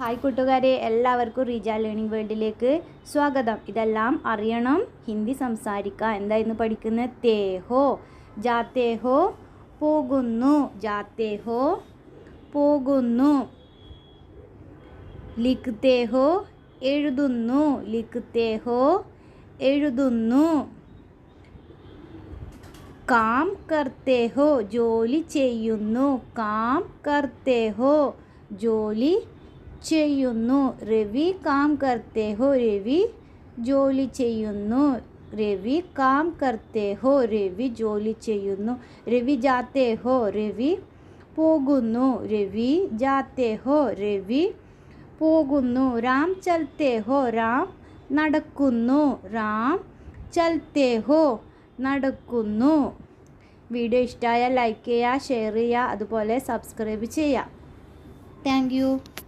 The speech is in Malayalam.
ഹായ് കൂട്ടുകാരെ എല്ലാവർക്കും റീജ ലേണിംഗ് വേൾഡിലേക്ക് സ്വാഗതം. ഇതെല്ലാം അറിയണം ഹിന്ദി സംസാരിക്കുക എന്തായിരുന്നു പഠിക്കുന്നത് തേഹോ. ജാത്തേഹോ പോകുന്നു. ജാത്തേഹോ പോകുന്നു. ലിഖ്തേഹോ എഴുതുന്നു. ലിഖ്തേഹോ എഴുതുന്നു. കാം കർത്തേഹോ ജോലി ചെയ്യുന്നു. കാം കർത്തേഹോ ജോലി ചെയ്യുന്നു. രവി കാം കർത്തേ ഹോ രവി ജോലി ചെയ്യുന്നു. രവി കാം കർത്തേ ഹോ രവി ജോലി ചെയ്യുന്നു. രവി ജാത്തേ ഹോ രവി പോകുന്നു. രവി ജാത്തേ ഹോ രവി പോകുന്നു. രാം ചൽത്തേ ഹോ രാം നടക്കുന്നു. രാം ചൽത്തേ ഹോ നടക്കുന്നു. വീഡിയോ ഇഷ്ടമായാൽ ലൈക്ക് ചെയ്യുക ഷെയർ ചെയ്യുക അതുപോലെ സബ്സ്ക്രൈബ് ചെയ്യുക. താങ്ക്